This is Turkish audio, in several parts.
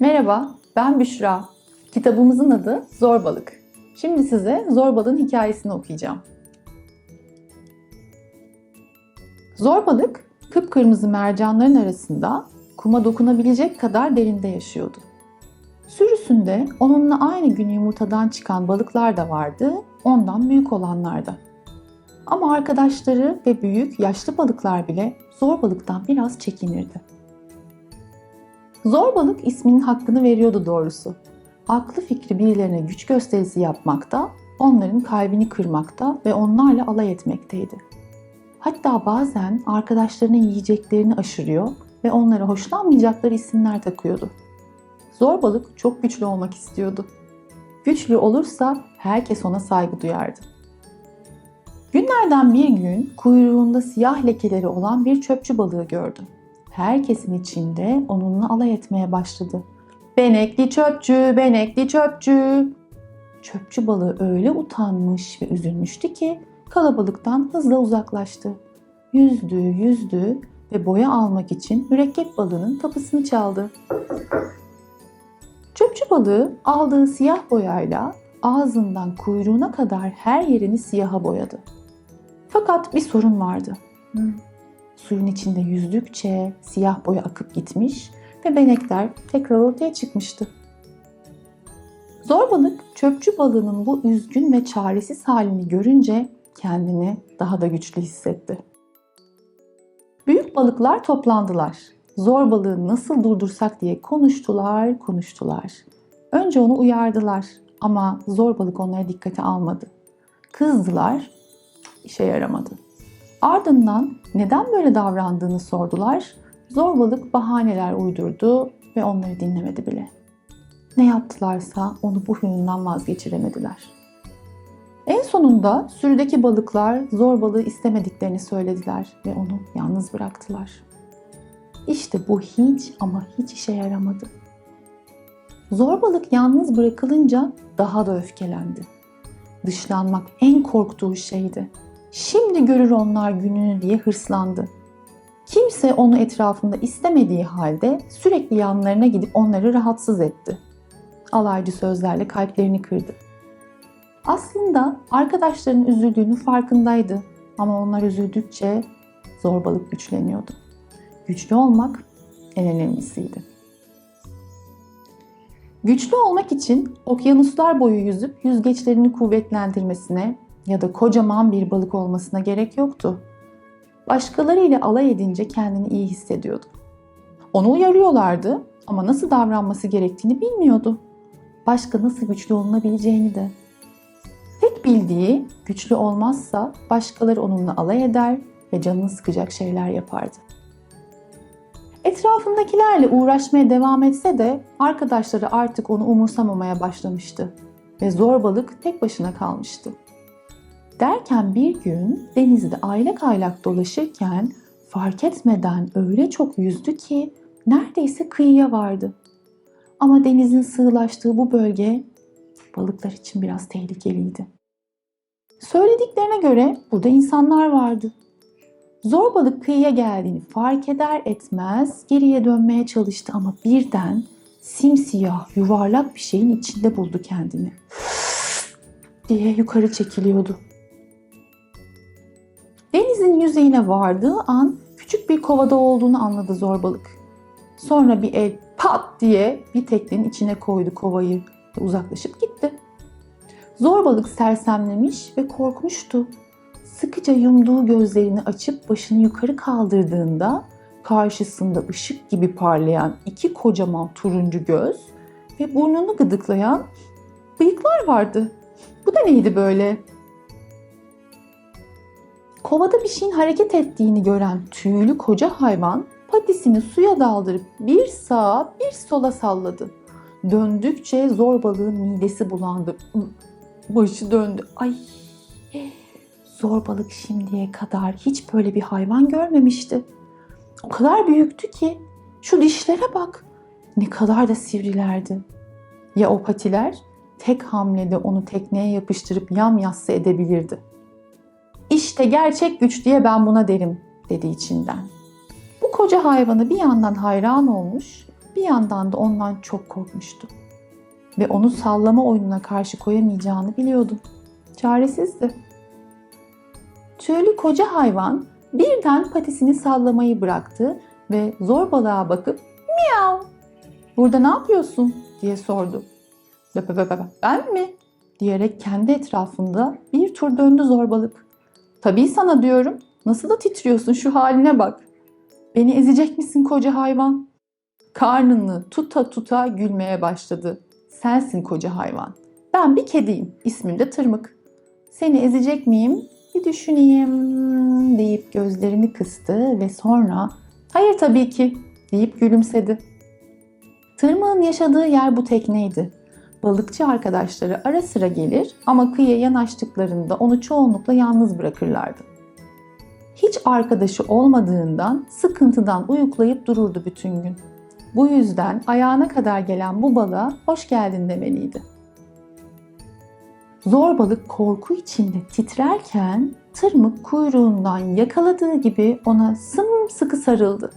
Merhaba, ben Büşra. Kitabımızın adı Zorbalık. Şimdi size Zorbalığın hikayesini okuyacağım. Zorbalık, kıpkırmızı mercanların arasında kuma dokunabilecek kadar derinde yaşıyordu. Sürüsünde onunla aynı gün yumurtadan çıkan balıklar da vardı, ondan büyük olanlar da. Ama arkadaşları ve büyük yaşlı balıklar bile zorbalıktan biraz çekinirdi. Zorbalık isminin hakkını veriyordu doğrusu. Aklı fikri birilerine güç gösterisi yapmakta, onların kalbini kırmakta ve onlarla alay etmekteydi. Hatta bazen arkadaşlarının yiyeceklerini aşırıyor ve onlara hoşlanmayacakları isimler takıyordu. Zorbalık çok güçlü olmak istiyordu. Güçlü olursa herkes ona saygı duyardı. Günlerden bir gün kuyruğunda siyah lekeleri olan bir çöpçü balığı gördü. Herkesin içinde onunla alay etmeye başladı. Benekli çöpçü, benekli çöpçü. Çöpçü balığı öyle utanmış ve üzülmüştü ki kalabalıktan hızla uzaklaştı. Yüzdü, yüzdü ve boya almak için mürekkep balığının kapısını çaldı. Çöpçü balığı aldığı siyah boyayla ağzından kuyruğuna kadar her yerini siyaha boyadı. Fakat bir sorun vardı. Suyun içinde yüzdükçe siyah boya akıp gitmiş ve benekler tekrar ortaya çıkmıştı. Zorbalık çöpçü balığının bu üzgün ve çaresiz halini görünce kendini daha da güçlü hissetti. Büyük balıklar toplandılar. Zor balığı nasıl durdursak diye konuştular, konuştular. Önce onu uyardılar ama zor balık onlara dikkate almadı. Kızdılar, işe yaramadı. Ardından neden böyle davrandığını sordular. Zorbalık bahaneler uydurdu ve onları dinlemedi bile. Ne yaptılarsa onu bu huyundan vazgeçiremediler. En sonunda sürüdeki balıklar zorbalığı istemediklerini söylediler ve onu yalnız bıraktılar. İşte bu hiç ama hiç işe yaramadı. Zorbalık yalnız bırakılınca daha da öfkelendi. Dışlanmak en korktuğu şeydi. Şimdi görür onlar gününü diye hırslandı. Kimse onu etrafında istemediği halde sürekli yanlarına gidip onları rahatsız etti. Alaycı sözlerle kalplerini kırdı. Aslında arkadaşlarının üzüldüğünü farkındaydı ama onlar üzüldükçe zorbalık güçleniyordu. Güçlü olmak en önemlisiydi. Güçlü olmak için okyanuslar boyu yüzüp yüzgeçlerini kuvvetlendirmesine ya da kocaman bir balık olmasına gerek yoktu. Başkalarıyla alay edince kendini iyi hissediyordu. Onu uyarıyorlardı ama nasıl davranması gerektiğini bilmiyordu. Başka nasıl güçlü olunabileceğini de. Tek bildiği güçlü olmazsa başkaları onunla alay eder ve canını sıkacak şeyler yapardı. Etrafındakilerle uğraşmaya devam etse de arkadaşları artık onu umursamamaya başlamıştı ve zorbalık tek başına kalmıştı. Derken bir gün denizde aylak aylak dolaşırken fark etmeden öyle çok yüzdü ki neredeyse kıyıya vardı. Ama denizin sığlaştığı bu bölge balıklar için biraz tehlikeliydi. Söylediklerine göre burada insanlar vardı. Zor balık kıyıya geldiğini fark eder etmez geriye dönmeye çalıştı ama birden simsiyah yuvarlak bir şeyin içinde buldu kendini. diye yukarı çekiliyordu. Denizin yüzeyine vardığı an küçük bir kovada olduğunu anladı zorbalık. Sonra bir el pat diye bir teknenin içine koydu kovayı ve uzaklaşıp gitti. Zorbalık sersemlemiş ve korkmuştu. Sıkıca yumduğu gözlerini açıp başını yukarı kaldırdığında karşısında ışık gibi parlayan iki kocaman turuncu göz ve burnunu gıdıklayan bıyıklar vardı. Bu da neydi böyle? Kovada bir şeyin hareket ettiğini gören tüylü koca hayvan patisini suya daldırıp bir sağa bir sola salladı. Döndükçe zor balığın midesi bulandı. Başı döndü. Ay zor balık şimdiye kadar hiç böyle bir hayvan görmemişti. O kadar büyüktü ki şu dişlere bak. Ne kadar da sivrilerdi. Ya o patiler tek hamlede onu tekneye yapıştırıp yam yassı edebilirdi. İşte gerçek güç diye ben buna derim dedi içinden. Bu koca hayvanı bir yandan hayran olmuş, bir yandan da ondan çok korkmuştu. Ve onu sallama oyununa karşı koyamayacağını biliyordu. Çaresizdi. Tüylü koca hayvan birden patisini sallamayı bıraktı ve zor balığa bakıp miyav burada ne yapıyorsun diye sordu. "Be- be- be- be- Ben mi? diyerek kendi etrafında bir tur döndü zorbalık. Tabii sana diyorum. Nasıl da titriyorsun şu haline bak. Beni ezecek misin koca hayvan? Karnını tuta tuta gülmeye başladı. Sensin koca hayvan. Ben bir kediyim. İsmim de Tırmık. Seni ezecek miyim? Bir düşüneyim deyip gözlerini kıstı ve sonra hayır tabii ki deyip gülümsedi. Tırmığın yaşadığı yer bu tekneydi. Balıkçı arkadaşları ara sıra gelir ama kıyıya yanaştıklarında onu çoğunlukla yalnız bırakırlardı. Hiç arkadaşı olmadığından sıkıntıdan uyuklayıp dururdu bütün gün. Bu yüzden ayağına kadar gelen bu balığa hoş geldin demeliydi. Zor balık korku içinde titrerken tırmık kuyruğundan yakaladığı gibi ona sımsıkı sarıldı.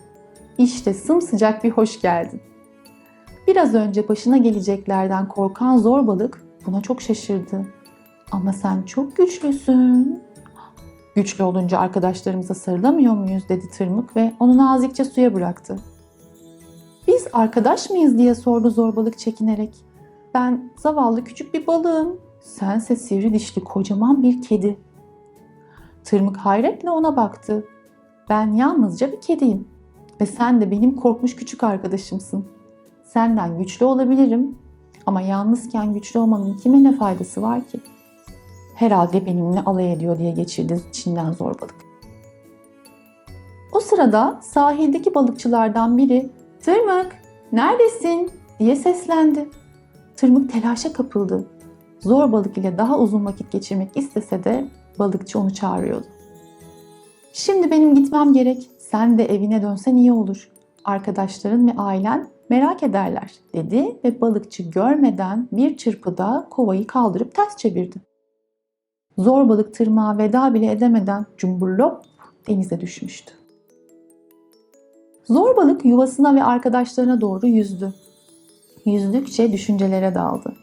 İşte sımsıcak bir hoş geldin. Biraz önce başına geleceklerden korkan zor balık buna çok şaşırdı. Ama sen çok güçlüsün. Güçlü olunca arkadaşlarımıza sarılamıyor muyuz dedi tırmık ve onu nazikçe suya bıraktı. Biz arkadaş mıyız diye sordu zorbalık çekinerek. Ben zavallı küçük bir balığım. Sense sivri dişli kocaman bir kedi. Tırmık hayretle ona baktı. Ben yalnızca bir kediyim ve sen de benim korkmuş küçük arkadaşımsın. Senden güçlü olabilirim ama yalnızken güçlü olmanın kime ne faydası var ki? Herhalde benimle alay ediyor diye geçirdi içinden zorbalık. O sırada sahildeki balıkçılardan biri Tırmık neredesin diye seslendi. Tırmık telaşa kapıldı. Zor balık ile daha uzun vakit geçirmek istese de balıkçı onu çağırıyordu. Şimdi benim gitmem gerek. Sen de evine dönsen iyi olur. Arkadaşların ve ailen merak ederler dedi ve balıkçı görmeden bir çırpıda kovayı kaldırıp ters çevirdi. Zor balık tırmağa veda bile edemeden cumburlop denize düşmüştü. Zor balık yuvasına ve arkadaşlarına doğru yüzdü. Yüzdükçe düşüncelere daldı.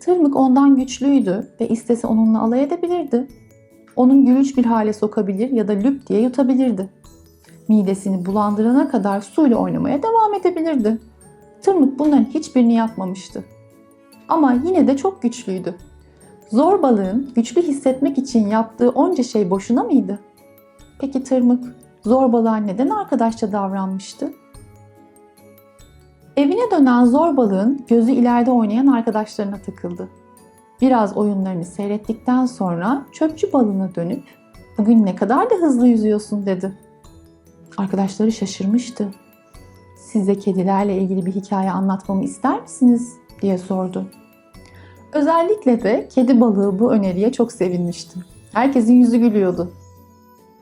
Tırmık ondan güçlüydü ve istese onunla alay edebilirdi. Onun gülünç bir hale sokabilir ya da lüp diye yutabilirdi. Midesini bulandırana kadar suyla oynamaya devam edebilirdi. Tırmık bunların hiçbirini yapmamıştı. Ama yine de çok güçlüydü. Zor balığın güçlü hissetmek için yaptığı onca şey boşuna mıydı? Peki Tırmık zor balığa neden arkadaşça davranmıştı? Evine dönen zor balığın gözü ileride oynayan arkadaşlarına takıldı. Biraz oyunlarını seyrettikten sonra çöpçü balığına dönüp "Bugün ne kadar da hızlı yüzüyorsun." dedi. Arkadaşları şaşırmıştı. "Size kedilerle ilgili bir hikaye anlatmamı ister misiniz?" diye sordu. Özellikle de kedi balığı bu öneriye çok sevinmişti. Herkesin yüzü gülüyordu.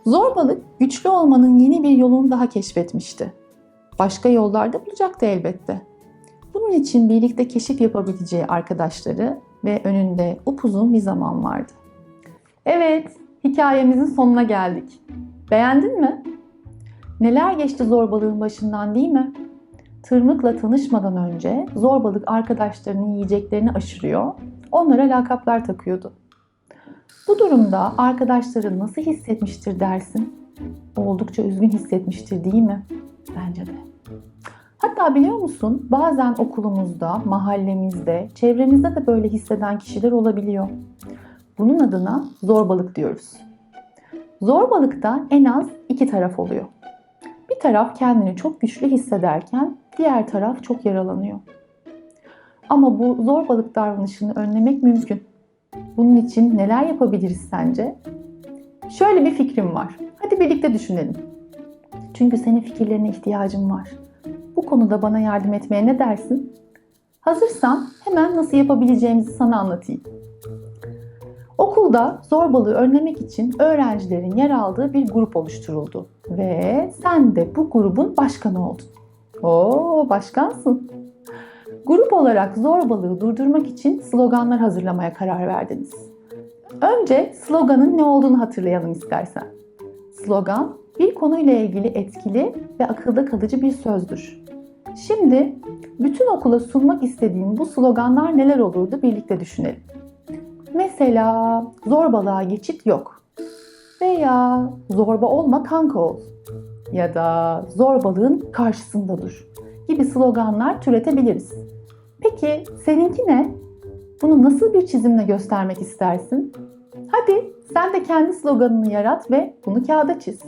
Zor balık güçlü olmanın yeni bir yolunu daha keşfetmişti. Başka yollarda bulacaktı elbette. Bunun için birlikte keşif yapabileceği arkadaşları ve önünde upuzun bir zaman vardı. Evet, hikayemizin sonuna geldik. Beğendin mi? Neler geçti zor balığın başından değil mi? Tırmıkla tanışmadan önce zor balık arkadaşlarının yiyeceklerini aşırıyor, onlara lakaplar takıyordu. Bu durumda arkadaşları nasıl hissetmiştir dersin? Oldukça üzgün hissetmiştir değil mi? Bence de. Hatta biliyor musun bazen okulumuzda, mahallemizde, çevremizde de böyle hisseden kişiler olabiliyor. Bunun adına zorbalık diyoruz. Zorbalıkta en az iki taraf oluyor. Taraf kendini çok güçlü hissederken diğer taraf çok yaralanıyor. Ama bu zorbalık davranışını önlemek mümkün. Bunun için neler yapabiliriz sence? Şöyle bir fikrim var. Hadi birlikte düşünelim. Çünkü senin fikirlerine ihtiyacım var. Bu konuda bana yardım etmeye ne dersin? Hazırsan hemen nasıl yapabileceğimizi sana anlatayım. Okulda zorbalığı önlemek için öğrencilerin yer aldığı bir grup oluşturuldu ve sen de bu grubun başkanı oldun. Oo, başkansın. Grup olarak zorbalığı durdurmak için sloganlar hazırlamaya karar verdiniz. Önce sloganın ne olduğunu hatırlayalım istersen. Slogan bir konuyla ilgili etkili ve akılda kalıcı bir sözdür. Şimdi bütün okula sunmak istediğin bu sloganlar neler olurdu birlikte düşünelim. Mesela zorbalığa geçit yok. Veya zorba olma kanka ol. Ya da zorbalığın karşısında dur gibi sloganlar türetebiliriz. Peki seninki ne? Bunu nasıl bir çizimle göstermek istersin? Hadi sen de kendi sloganını yarat ve bunu kağıda çiz.